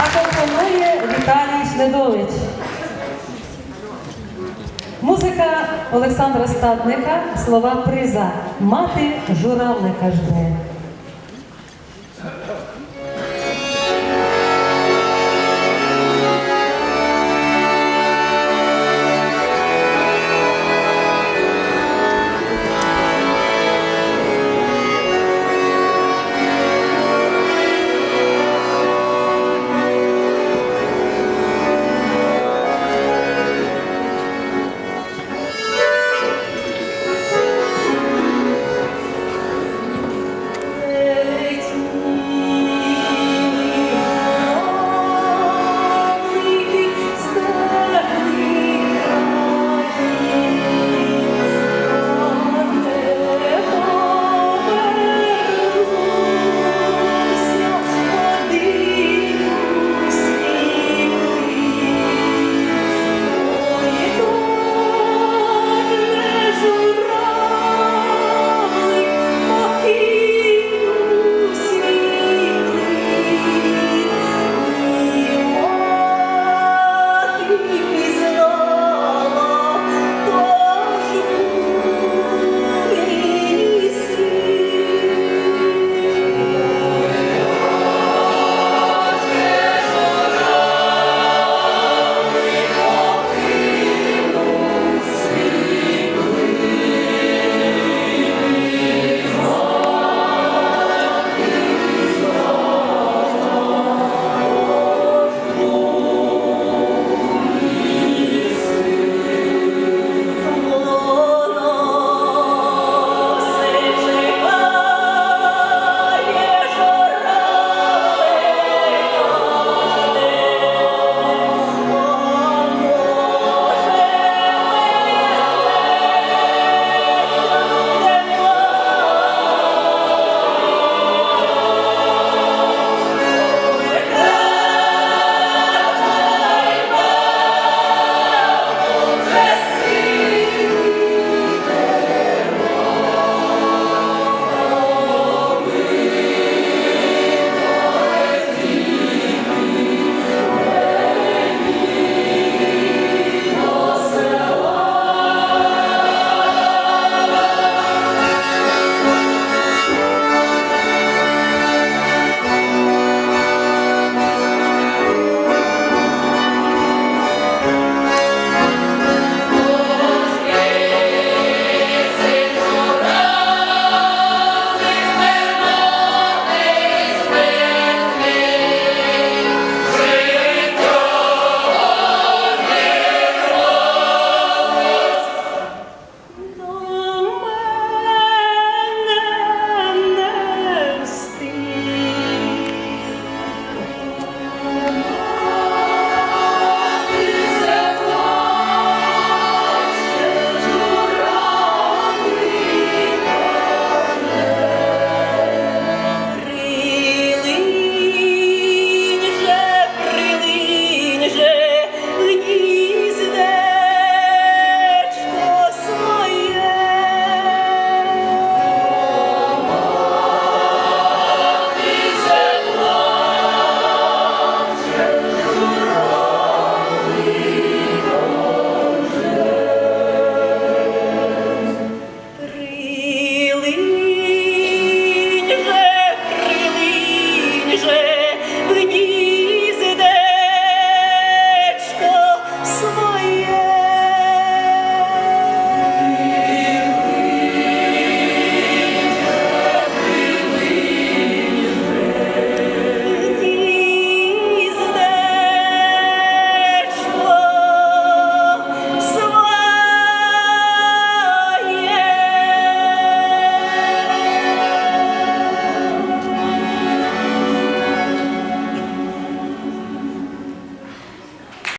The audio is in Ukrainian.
А тобто компонує Віталій Шледович. Музика Олександра Стадника, слова приза. Мати журавлика жде.